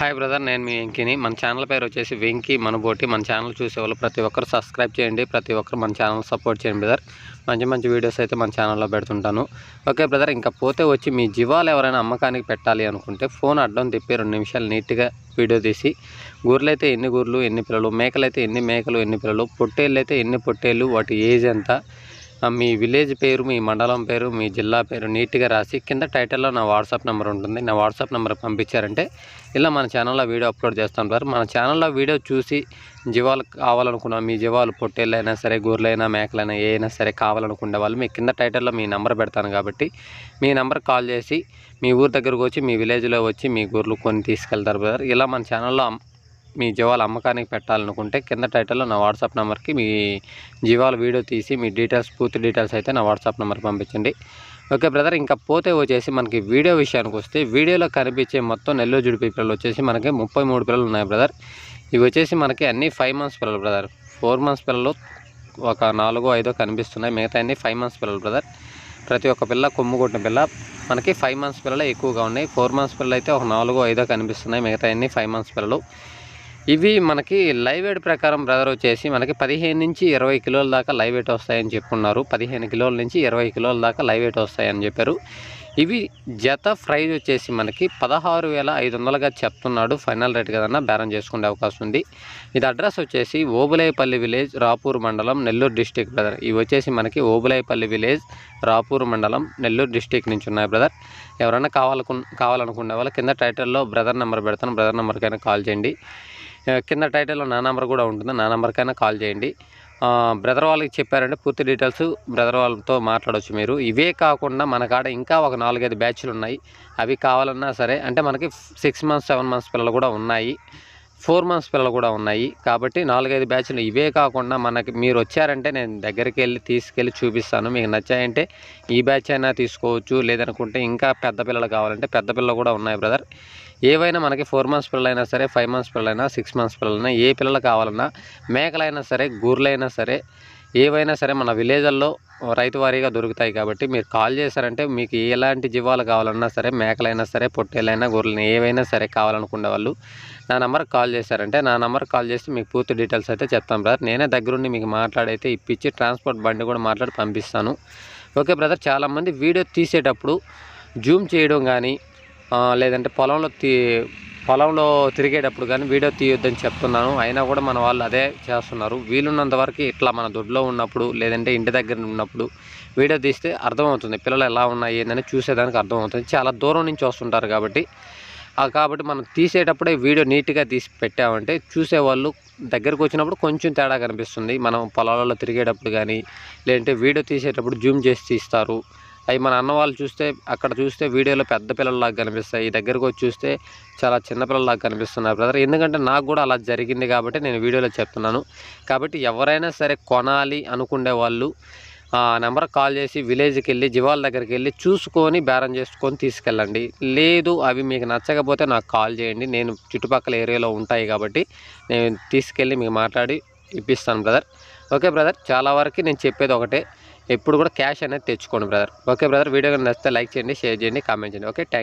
Hi brother నేను మీ వెంకీని. మన channel పేరు వచ్చేసి వెంకీ మనబోటి. మన ఛానల్ చూసేవాళ్ళు ప్రతి ఒక్కరు సబ్స్క్రైబ్ చేయండి ప్రతి ఒక్కరు మన ఛానల్ సపోర్ట్ చేయండి బ్రదర్. మంచి మంచి వీడియోస్ అయితే మన ఛానల్లో పెడుతుంటాను. ఓకే బ్రదర్ ఇంకా పోతే వచ్చి మీ జీవాలు ఎవరైనా అమ్మకానికి పెట్టాలి అనుకుంటే ఫోన్ అడ్డం తిప్పి రెండు నిమిషాలు నీట్గా వీడియో తీసి గొర్రెలైతే ఎన్ని గూర్లు ఎన్ని పిల్లలు మేకలు అయితే ఎన్ని మేకలు ఎన్ని పిల్లలు పొట్టేళ్ళు అయితే ఎన్ని పొట్టేళ్ళు వాటి ఏజ్ ఎంత మీ విలేజ్ పేరు మీ మండలం పేరు మీ జిల్లా పేరు నీట్గా రాసి కింద టైటిల్లో నా వాట్సాప్ నెంబర్ ఉంటుంది. నా వాట్సాప్ నెంబర్ పంపించారంటే ఇలా మన ఛానల్లో వీడియో అప్లోడ్ చేస్తాం సార్ మన ఛానల్లో వీడియో చూసి జీవాలు కావాలనుకున్న మీ జీవాలు పొట్టేళ్ళైనా సరే గొర్రెలైనా మేకలైనా ఏ అయినా సరే కావాలనుకునే వాళ్ళు మీ కింద టైటిల్లో మీ నెంబర్ పెడతాను కాబట్టి మీ నెంబర్ కాల్ చేసి మీ ఊరు దగ్గరకు వచ్చి మీ విలేజ్లో వచ్చి మీ గొర్రెలు కొని తీసుకెళ్తారు బ్రదర్. ఇలా మన ఛానల్లో మీ జీవాలు అమ్మకానికి పెట్టాలనుకుంటే కింద టైటిల్లో నా వాట్సాప్ నెంబర్కి మీ జీవాల వీడియో తీసి మీ డీటెయిల్స్ పూర్తి డీటెయిల్స్ అయితే నా వాట్సాప్ నెంబర్కి పంపించండి. ఓకే బ్రదర్ ఇంకా పోతే వచ్చేసి మనకి వీడియో విషయానికి వస్తే వీడియోలో కనిపించే మొత్తం నెల్లూరు జుడిపి పిల్లలు వచ్చేసి మనకి ముప్పై మూడు పిల్లలు ఉన్నాయి బ్రదర్. ఇవి వచ్చేసి మనకి అన్ని ఫైవ్ మంత్స్ పిల్లలు బ్రదర్. ఫోర్ మంత్స్ పిల్లలు ఒక నాలుగో ఐదో కనిపిస్తున్నాయి. మిగతా అన్ని ఫైవ్ మంత్స్ పిల్లలు బ్రదర్. ప్రతి ఒక్క పిల్ల కొమ్ము కొట్టిన పిల్ల మనకి ఫైవ్ మంత్స్ పిల్లలు ఎక్కువగా ఉన్నాయి. ఫోర్ మంత్స్ పిల్లలు అయితే ఒక నాలుగో ఐదో కనిపిస్తున్నాయి. మిగతా అన్ని ఫైవ్ మంత్స్ పిల్లలు. ఇవి మనకి లైవ్ వెయిట్ ప్రకారం బ్రదర్ వచ్చేసి మనకి పదిహేను నుంచి ఇరవై కిలోల దాకా లైవ్ వెయిట్ వస్తాయని చెప్పున్నారు పదిహేను కిలోల నుంచి ఇరవై కిలోల దాకా లైవ్ వెయిట్ వస్తాయని చెప్పారు. ఇవి జత ప్రైజ్ వచ్చేసి మనకి పదహారు వేల ఐదు వందలుగా చెప్తున్నాడు ఫైనల్ రేట్ కదన్నా బేరం చేసుకునే అవకాశం ఉంది. ఇది అడ్రస్ వచ్చేసి ఓబులేపల్లి విలేజ్ రాపూర్ మండలం నెల్లూరు డిస్టిక్ బ్రదర్. ఇవి వచ్చేసి మనకి ఓబులేపల్లి విలేజ్ రాపూర్ మండలం నెల్లూరు డిస్టిక్ నుంచి ఉన్నాయి బ్రదర్. ఎవరైనా కావాలకు కావాలనుకునే వాళ్ళు కింద టైటిల్లో బ్రదర్ నెంబర్ పెడతాను. బ్రదర్ నెంబర్కైనా కాల్ చేయండి. కింద టైటిల్లో నా నెంబర్ కూడా ఉంటుంది. నా నెంబర్కైనా కాల్ చేయండి. బ్రదర్ వాళ్ళకి చెప్పారంటే పూర్తి డీటెయిల్స్ బ్రదర్ వాళ్ళతో మాట్లాడవచ్చు మీరు. ఇవే కాకుండా మన కాడ ఇంకా ఒక నాలుగైదు బ్యాచ్లు ఉన్నాయి. అవి కావాలన్నా సరే అంటే మనకి సిక్స్ మంత్స్ సెవెన్ మంత్స్ పిల్లలు కూడా ఉన్నాయి. ఫోర్ మంత్స్ పిల్లలు కూడా ఉన్నాయి. కాబట్టి నాలుగైదు బ్యాచ్లు ఇవే కాకుండా మనకి మీరు వచ్చారంటే నేను దగ్గరికి వెళ్ళి తీసుకెళ్ళి చూపిస్తాను. మీకు నచ్చాయంటే ఈ బ్యాచ్ అయినా తీసుకోవచ్చు. లేదనుకుంటే ఇంకా పెద్ద పిల్లలు కావాలంటే పెద్ద పిల్లలు కూడా ఉన్నాయి బ్రదర్. ఏవైనా మనకి ఫోర్ మంత్స్ పిల్లలైనా సరే ఫైవ్ మంత్స్ పిల్లలైనా సిక్స్ మంత్స్ పిల్లలైనా ఏ పిల్లలు కావాలన్నా మేకలైనా సరే గూర్లైనా సరే ఏవైనా సరే మన విలేజ్ల్లో రైతు వారీగా దొరుకుతాయి కాబట్టి మీరు కాల్ చేశారంటే మీకు ఎలాంటి జీవాలు కావాలన్నా సరే మేకలైనా సరే పొట్టేలైనా గొర్రెలైనా ఏవైనా సరే కావాలనుకునే వాళ్ళు నా నెంబర్కి కాల్ చేశారంటే నా నెంబర్కి కాల్ చేసి మీకు పూర్తి డీటెయిల్స్ అయితే చెప్తాను బ్రదర్. నేనే దగ్గరుండి మీకు మాట్లాడైతే ఇప్పించి ట్రాన్స్పోర్ట్ బండి కూడా మాట్లాడి పంపిస్తాను. ఓకే బ్రదర్ చాలామంది వీడియో తీసేటప్పుడు జూమ్ చేయడం కానీ లేదంటే పొలంలో తీ పొలంలో తిరిగేటప్పుడు కానీ వీడియో తీయొద్దని చెప్తున్నాను. అయినా కూడా మన వాళ్ళు అదే చేస్తున్నారు. వీలున్నంత వరకు ఇట్లా మన దొడ్లో ఉన్నప్పుడు లేదంటే ఇంటి దగ్గర ఉన్నప్పుడు వీడియో తీస్తే అర్థమవుతుంది. పిల్లలు ఎలా ఉన్నాయి ఏందని చూసేదానికి అర్థమవుతుంది. చాలా దూరం నుంచి వస్తుంటారు కాబట్టి. కాబట్టి మనం తీసేటప్పుడే వీడియో నీట్గా తీసి పెట్టామంటే చూసేవాళ్ళు దగ్గరకు వచ్చినప్పుడు కొంచెం తేడా కనిపిస్తుంది. మనం పొలాలలో తిరిగేటప్పుడు కానీ లేదంటే వీడియో తీసేటప్పుడు జూమ్ చేసి తీస్తారు. అవి మన అన్న వాళ్ళు చూస్తే అక్కడ చూస్తే వీడియోలో పెద్ద పిల్లల్లాగా కనిపిస్తాయి. దగ్గరకు వచ్చి చూస్తే చాలా చిన్నపిల్లల్లాగా కనిపిస్తున్నారు బ్రదర్. ఎందుకంటే నాకు కూడా అలా జరిగింది కాబట్టి నేను వీడియోలో చెప్తున్నాను. కాబట్టి ఎవరైనా సరే కొనాలి అనుకునే వాళ్ళు ఆ నెంబర్ కాల్ చేసి విలేజ్కి వెళ్ళి జీవాల దగ్గరికి వెళ్ళి చూసుకొని బేరం చేసుకొని తీసుకెళ్ళండి. లేదు అవి మీకు నచ్చకపోతే నాకు కాల్ చేయండి. నేను చుట్టుపక్కల ఏరియాలో ఉంటాయి కాబట్టి నేను తీసుకెళ్ళి మీకు మాట్లాడి ఇప్పిస్తాను బ్రదర్. Okay brother. చాలా వరకు నేను చెప్పేది ఒకటే. ఎప్పుడు కూడా క్యాష్ అనేది తెచ్చుకోండి బ్రదర్. Okay brother. వీడియో నచ్చితే లైక్ చేయండి షేర్ చేయండి కామెంట్ చేయండి. Okay thank